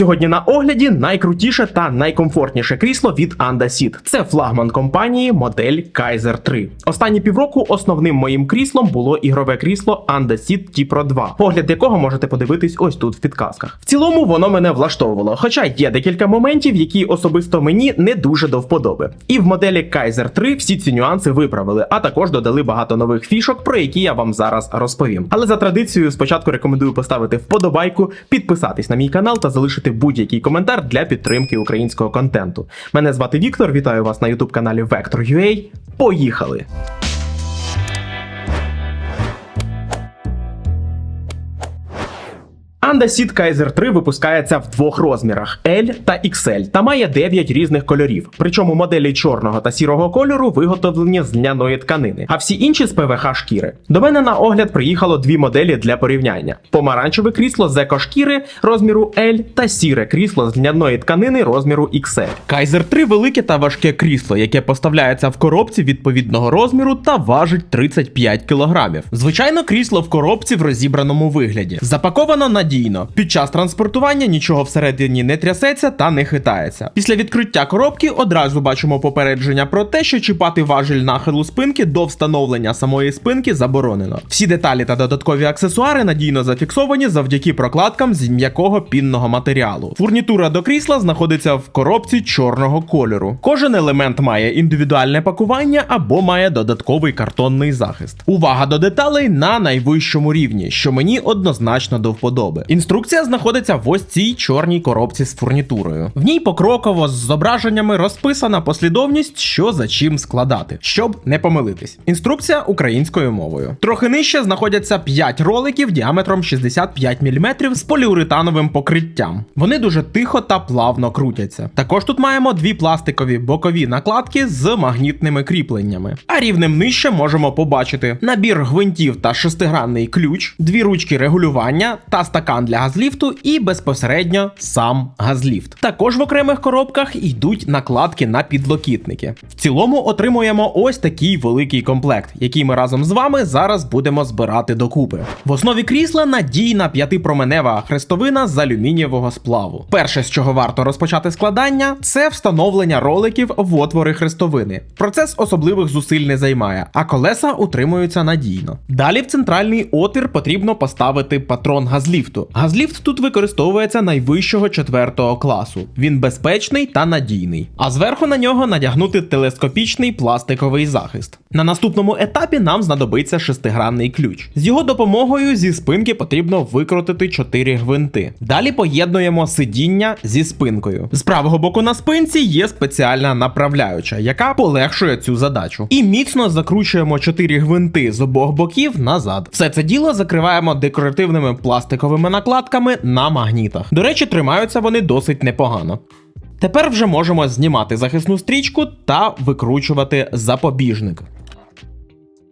Сьогодні на огляді найкрутіше та найкомфортніше крісло від Anda Seat. Це флагман компанії модель Kaiser 3. Останні півроку основним моїм кріслом було ігрове крісло Anda Seat T-Pro 2, огляд якого можете подивитись ось тут в підказках. В цілому воно мене влаштовувало, хоча є декілька моментів, які особисто мені не дуже до вподоби. І в моделі Kaiser 3 всі ці нюанси виправили, а також додали багато нових фішок, про які я вам зараз розповім. Але за традицією спочатку рекомендую поставити вподобайку, підписатись на мій канал та залишити будь-який коментар для підтримки українського контенту. Мене звати Віктор, вітаю вас на youtube каналі Vector.ua. Поїхали! Seat Kaiser 3 випускається в двох розмірах L та XL та має 9 різних кольорів. Причому моделі чорного та сірого кольору виготовлені з льняної тканини, а всі інші з ПВХ шкіри. До мене на огляд приїхало дві моделі для порівняння: помаранчеве крісло з еко-шкіри розміру L та сіре крісло з льняної тканини розміру XL. Kaiser 3 велике та важке крісло, яке поставляється в коробці відповідного розміру та важить 35 кг. Звичайно, крісло в коробці в розібраному вигляді. Запаковано надійно. Під час транспортування нічого всередині не трясеться та не хитається. Після відкриття коробки одразу бачимо попередження про те, що чіпати важіль нахилу спинки до встановлення самої спинки заборонено. Всі деталі та додаткові аксесуари надійно зафіксовані завдяки прокладкам з м'якого пінного матеріалу. Фурнітура до крісла знаходиться в коробці чорного кольору. Кожен елемент має індивідуальне пакування або має додатковий картонний захист. Увага до деталей на найвищому рівні, що мені однозначно до вподоби. Інструкція знаходиться в ось цій чорній коробці з фурнітурою. В ній покроково з зображеннями розписана послідовність, що за чим складати, щоб не помилитись. Інструкція українською мовою. Трохи нижче знаходяться 5 роликів діаметром 65 мм з поліуретановим покриттям. Вони дуже тихо та плавно крутяться. Також тут маємо дві пластикові бокові накладки з магнітними кріпленнями. А рівнем нижче можемо побачити набір гвинтів та шестигранний ключ, дві ручки регулювання та стакан для газліфту і безпосередньо сам газліфт. Також в окремих коробках йдуть накладки на підлокітники. В цілому отримуємо ось такий великий комплект, який ми разом з вами зараз будемо збирати докупи. В основі крісла надійна п'ятипроменева хрестовина з алюмінієвого сплаву. Перше, з чого варто розпочати складання, це встановлення роликів в отвори хрестовини. Процес особливих зусиль не займає, а колеса утримуються надійно. Далі в центральний отвір потрібно поставити патрон газліфту. Газліфт тут використовується найвищого четвертого класу. Він безпечний та надійний. А зверху на нього надягнути телескопічний пластиковий захист. На наступному етапі нам знадобиться шестигранний ключ. З його допомогою зі спинки потрібно викрутити 4 гвинти. Далі поєднуємо сидіння зі спинкою. З правого боку на спинці є спеціальна направляюча, яка полегшує цю задачу. І міцно закручуємо 4 гвинти з обох боків назад. Все це діло закриваємо декоративними пластиковими накладками на магнітах. До речі, тримаються вони досить непогано. Тепер вже можемо знімати захисну стрічку та викручувати запобіжник.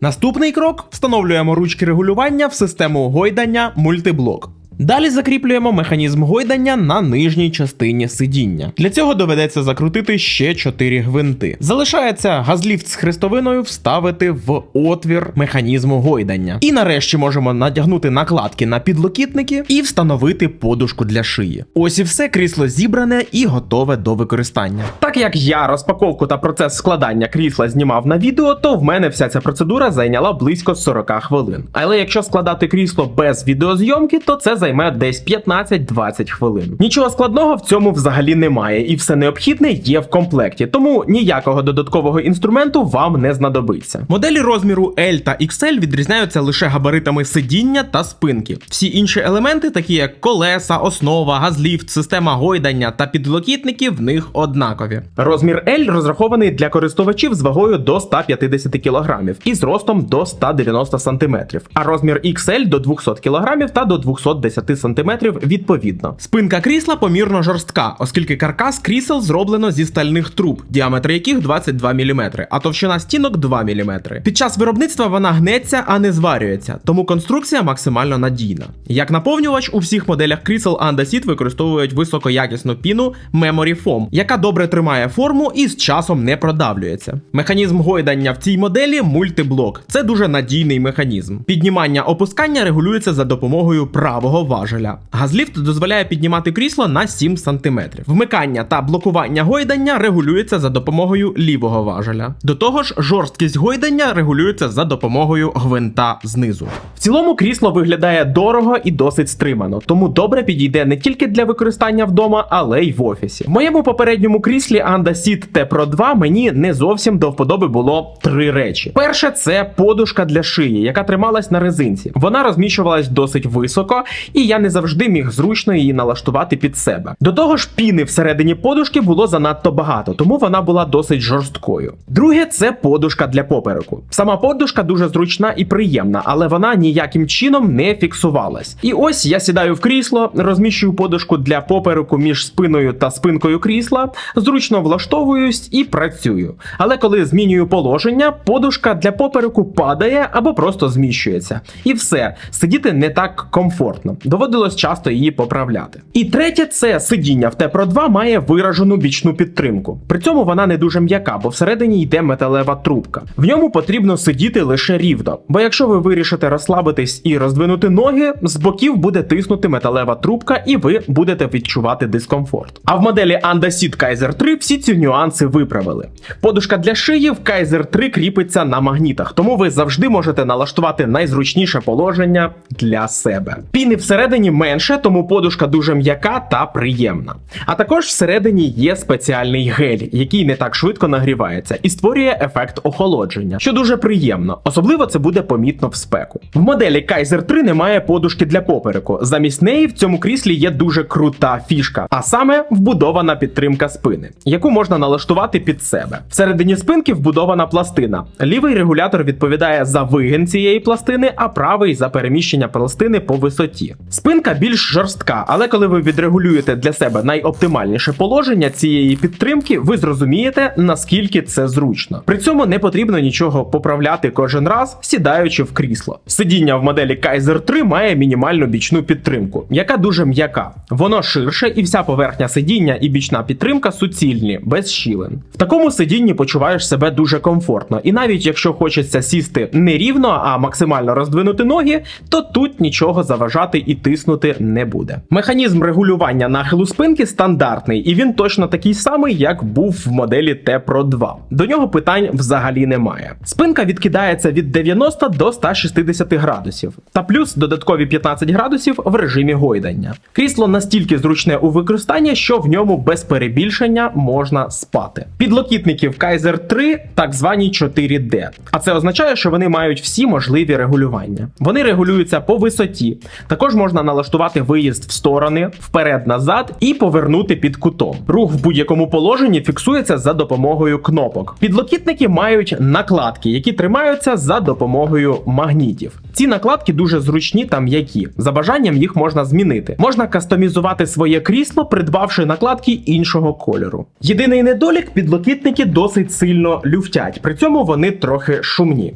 Наступний крок встановлюємо ручки регулювання в систему гойдання мультиблок. Далі закріплюємо механізм гойдання на нижній частині сидіння. Для цього доведеться закрутити ще 4 гвинти. Залишається газліфт з хрестовиною вставити в отвір механізму гойдання. І нарешті можемо надягнути накладки на підлокітники і встановити подушку для шиї. Ось і все крісло зібране і готове до використання. Так як я розпаковку та процес складання крісла знімав на відео, то в мене вся ця процедура зайняла близько 40 хвилин. Але якщо складати крісло без відеозйомки, то це займе десь 15-20 хвилин. Нічого складного в цьому взагалі немає, і все необхідне є в комплекті, тому ніякого додаткового інструменту вам не знадобиться. Моделі розміру L та XL відрізняються лише габаритами сидіння та спинки. Всі інші елементи, такі як колеса, основа, газліфт, система гойдання та підлокітники, в них однакові. Розмір L розрахований для користувачів з вагою до 150 кг і зростом до 190 см, а розмір XL до 200 кг та до 210 см відповідно. Спинка крісла помірно жорстка, оскільки каркас крісел зроблено зі стальних труб, діаметр яких 22 мм, а товщина стінок 2 мм. Під час виробництва вона гнеться, а не зварюється, тому конструкція максимально надійна. Як наповнювач у всіх моделях крісел Seat використовують високоякісну піну Memory Foam, яка добре тримає форму і з часом не продавлюється. Механізм гойдання в цій моделі мультиблок. Це дуже надійний механізм. Піднімання опускання регулюється за допомогою правого важеля. Газліфт дозволяє піднімати крісло на 7 см. Вмикання та блокування гойдання регулюється за допомогою лівого важеля. До того ж, жорсткість гойдання регулюється за допомогою гвинта знизу. В цілому крісло виглядає дорого і досить стримано, тому добре підійде не тільки для використання вдома, але й в офісі. В моєму попередньому кріслі Anda Seat T Pro 2 мені не зовсім до вподоби було три речі. Перше, це подушка для шиї, яка трималась на резинці. Вона розміщувалась досить високо, і я не завжди міг зручно її налаштувати під себе. До того ж, піни всередині подушки було занадто багато, тому вона була досить жорсткою. Друге, це подушка для попереку. Сама подушка дуже зручна і приємна, але вона ніяким чином не фіксувалась. І ось я сідаю в крісло, розміщую подушку для попереку між спиною та спинкою крісла, зручно влаштовуюсь і працюю. Але коли змінюю положення, подушка для попереку падає або просто зміщується. І все, сидіти не так комфортно. Доводилось часто її поправляти. І третє, це сидіння в T-Pro 2 має виражену бічну підтримку. При цьому вона не дуже м'яка, бо всередині йде металева трубка. В ньому потрібно сидіти лише рівно. Бо якщо ви вирішите розслабитись і роздвинути ноги, з боків буде тиснути металева трубка, і ви будете відчувати дискомфорт. А в моделі Anda Kaiser 3 всі ці нюанси виправили. Подушка для шиї в Kaiser 3 кріпиться на магнітах, тому ви завжди можете налаштувати найзручніше положення для себе. Піни всередині менше, тому подушка дуже м'яка та приємна. А також всередині є спеціальний гель, який не так швидко нагрівається і створює ефект охолодження, що дуже приємно. Особливо це буде помітно в спеку. В моделі Kaiser 3 немає подушки для попереку. Замість неї в цьому кріслі є дуже крута фішка, а саме вбудована підтримка спини, яку можна налаштувати під себе. Всередині спинки вбудована пластина. Лівий регулятор відповідає за вигин цієї пластини, а правий за переміщення пластини по висоті. Спинка більш жорстка, але коли ви відрегулюєте для себе найоптимальніше положення цієї підтримки, ви зрозумієте, наскільки це зручно. При цьому не потрібно нічого поправляти кожен раз, сідаючи в крісло. Сидіння в моделі Kaiser 3 має мінімальну бічну підтримку, яка дуже м'яка. Воно ширше, і вся поверхня сидіння і бічна підтримка суцільні, без щілин. В такому сидінні почуваєш себе дуже комфортно, і навіть якщо хочеться сісти не рівно, а максимально роздвинути ноги, то тут нічого заважати і тиснути не буде. Механізм регулювання нахилу спинки стандартний, і він точно такий самий, як був в моделі Pro 2. До нього питань взагалі немає. Спинка відкидається від 90 до 160 градусів, та плюс додаткові 15 градусів в режимі гойдання. Крісло настільки зручне у використанні, що в ньому без перебільшення можна спати. Підлокітники в Kaiser 3 так звані 4D. А це означає, що вони мають всі можливі регулювання. Вони регулюються по висоті. Також можна налаштувати виїзд в сторони, вперед-назад і повернути під кутом. Рух в будь-якому положенні фіксується за допомогою кнопок. Підлокітники мають накладки, які тримаються за допомогою магнітів. Ці накладки дуже зручні та м'які. За бажанням їх можна змінити. Можна кастомізувати своє крісло, придбавши накладки іншого кольору. Єдиний недолік підлокітники досить сильно люфтять, при цьому вони трохи шумні.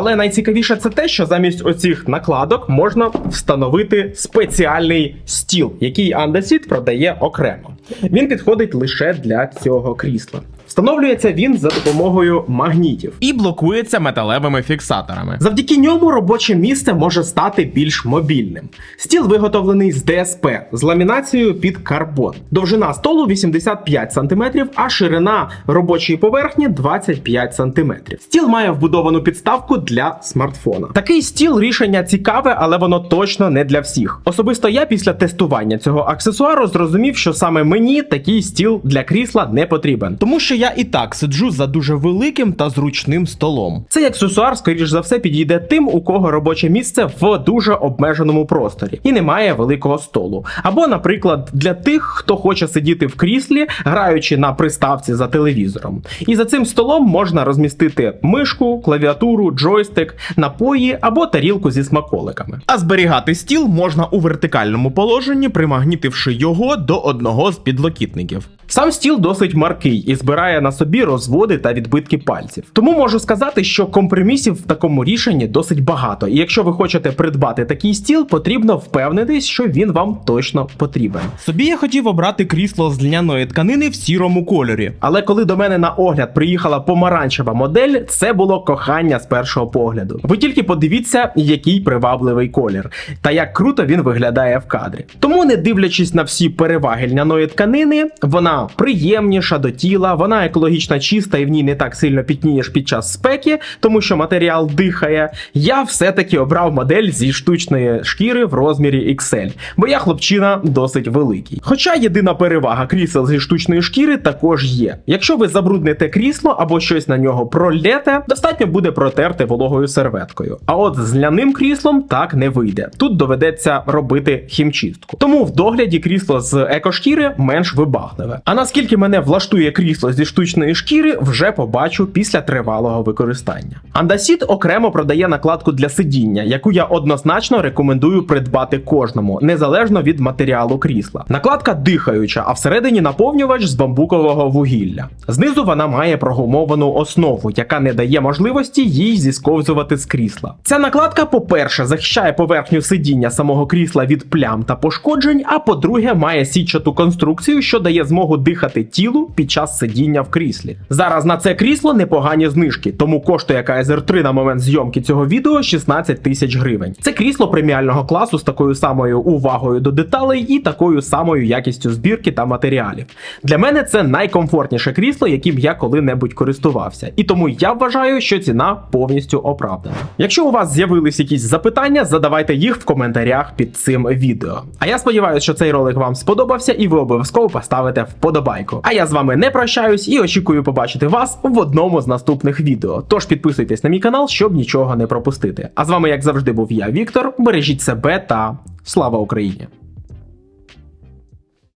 Але найцікавіше це те, що замість оцих накладок можна встановити спеціальний стіл, який Андесіт продає окремо. Він підходить лише для цього крісла. Встановлюється він за допомогою магнітів і блокується металевими фіксаторами. Завдяки ньому робоче місце може стати більш мобільним. Стіл виготовлений з ДСП з ламінацією під карбон. Довжина столу 85 см, а ширина робочої поверхні 25 см. Стіл має вбудовану підставку для смартфона. Такий стіл рішення цікаве, але воно точно не для всіх. Особисто я після тестування цього аксесуару зрозумів, що саме мені такий стіл для крісла не потрібен, тому що я і так сиджу за дуже великим та зручним столом. Цей аксесуар, скоріш за все, підійде тим, у кого робоче місце в дуже обмеженому просторі і немає великого столу. Або, наприклад, для тих, хто хоче сидіти в кріслі, граючи на приставці за телевізором. І за цим столом можна розмістити мишку, клавіатуру, джойстик, напої або тарілку зі смаколиками. А зберігати стіл можна у вертикальному положенні, примагнітивши його до одного з підлокітників. Сам стіл досить маркий і збирає залишає на собі розводи та відбитки пальців. Тому можу сказати, що компромісів в такому рішенні досить багато. І якщо ви хочете придбати такий стіл, потрібно впевнитись, що він вам точно потрібен. Собі я хотів обрати крісло з льняної тканини в сірому кольорі. Але коли до мене на огляд приїхала помаранчева модель, це було кохання з першого погляду. Ви тільки подивіться, який привабливий колір, та як круто він виглядає в кадрі. Тому, не дивлячись на всі переваги льняної тканини, вона приємніша до тіла, вона екологічно чиста і в ній не так сильно пітнієш під час спеки, тому що матеріал дихає. Я все-таки обрав модель зі штучної шкіри в розмірі XL, бо я хлопчина досить великий. Хоча єдина перевага крісел зі штучної шкіри також є. Якщо ви забрудните крісло або щось на нього пролєте, достатньо буде протерти вологою серветкою. А от з ляним кріслом так не вийде. Тут доведеться робити хімчистку. Тому в догляді крісло з екошкіри менш вибагливе. А наскільки мене влаштує крісло зі штучної шкіри, вже побачу після тривалого використання. Андасіт окремо продає накладку для сидіння, яку я однозначно рекомендую придбати кожному, незалежно від матеріалу крісла. Накладка дихаюча, а всередині наповнювач з бамбукового вугілля. Знизу вона має прогумовану основу, яка не дає можливості їй зісковзувати з крісла. Ця накладка, по-перше, захищає поверхню сидіння самого крісла від плям та пошкоджень, а по-друге, має сітчату конструкцію, що дає змогу дихати тілу під час сидіння в кріслі. Зараз на це крісло непогані знижки, тому коштує КСР 3 на момент зйомки цього відео 16 тисяч гривень. Це крісло преміального класу з такою самою увагою до деталей і такою самою якістю збірки та матеріалів. Для мене це найкомфортніше крісло, яким я коли-небудь користувався, і тому я вважаю, що ціна повністю оправдана. Якщо у вас з'явились якісь запитання, задавайте їх в коментарях під цим відео. А я сподіваюся, що цей ролик вам сподобався, і ви обов'язково поставите вподобайку. А я з вами не прощаюсь і очікую побачити вас в одному з наступних відео. Тож підписуйтесь на мій канал, щоб нічого не пропустити. А з вами, як завжди, був я, Віктор. Бережіть себе та слава Україні!